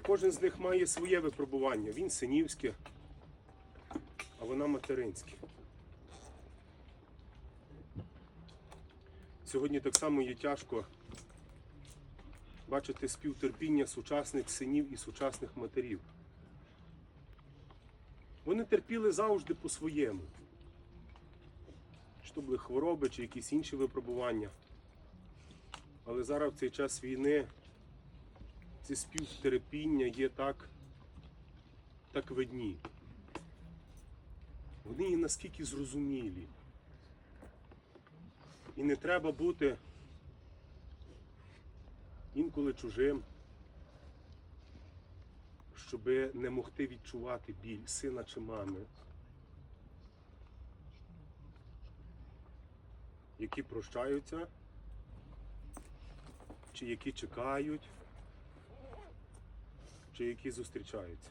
І кожен з них має своє випробування. Він синівське, а вона материнське. Сьогодні так само є тяжко бачити співтерпіння сучасних синів і сучасних матерів. Вони терпіли завжди по-своєму. Чи то були хвороби, чи якісь інші випробування. Але зараз в цей час війни це співтерпіння є так, так видні. Вони є наскільки зрозумілі. І не треба бути інколи чужим, щоб не могти відчувати біль сина чи мами, які прощаються, чи які чекають, чи які зустрічаються.